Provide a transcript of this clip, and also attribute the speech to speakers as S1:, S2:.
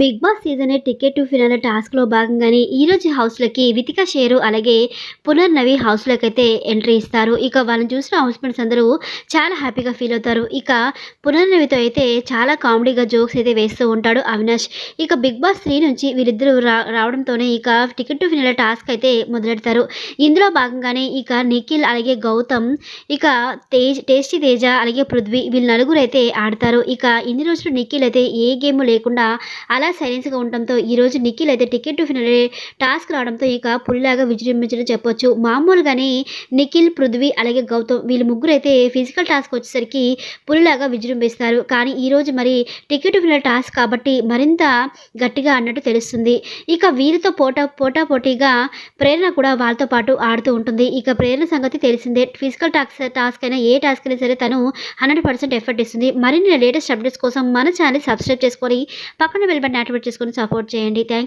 S1: Big Boss season eight ticket to finale టాస్క్లో భాగంగానే ఈరోజు హౌస్లకి వితిక షేరు అలాగే పునర్నవి హౌస్లోకి అయితే ఎంట్రీ ఇస్తారు. ఇక వాళ్ళని చూసిన హౌస్ మేట్స్ అందరూ చాలా హ్యాపీగా ఫీల్ అవుతారు. ఇక పునర్నవితో అయితే చాలా కామెడీగా జోక్స్ అయితే వేస్తూ ఉంటాడు అవినాష్. ఇక బిగ్ బాస్ త్రీ నుంచి వీరిద్దరూ రా రావడంతోనే ఇక టికెట్ టు ఫినాల టాస్క్ అయితే మొదలెడతారు. ఇందులో భాగంగానే ఇక నిఖిల్ అలాగే గౌతమ్ ఇక తేజ్ టేస్టీ తేజ అలాగే పృథ్వీ వీళ్ళు నలుగురు అయితే ఆడతారు. ఇక ఇన్ని రోజులు నిఖిల్ అయితే ఏ గేమ్ లేకుండా అలా సైలెన్స్గా ఉండటంతో ఈరోజు నిఖిల్ అయితే టికెట్ టు ఫినల్ టాస్క్ రావడంతో ఇక పులిలాగా విజృంభించడం చెప్పొచ్చు. మామూలుగానే నిఖిల్ పృథ్వీ అలాగే గౌతమ్ వీళ్ళు ముగ్గురు అయితే ఫిజికల్ టాస్క్ వచ్చేసరికి పులిలాగా విజృంభిస్తారు. కానీ ఈరోజు మరి టికెట్ టు టాస్క్ కాబట్టి మరింత గట్టిగా అన్నట్టు తెలుస్తుంది. ఇక వీరితో పోటా పోటా పోటీగా ప్రేరణ కూడా వాళ్ళతో పాటు ఆడుతూ ఉంటుంది. ఇక ప్రేరణ సంగతి తెలిసిందే. ఫిజికల్ టాస్క్ టాస్క్ అయినా ఏ టాస్క్ అయినా సరే తను హండ్రెడ్ పర్సెంట్ ఎఫర్ట్ ఇస్తుంది. మరిన్ని లేటెస్ట్ అప్డేట్స్ కోసం మన ఛానల్ సబ్స్క్రైబ్ చేసుకొని పక్కన వెళ్ళబడి బటన్ యాక్టివేట్ చేసుకొని సపోర్ట్ చేయండి. థ్యాంక్స్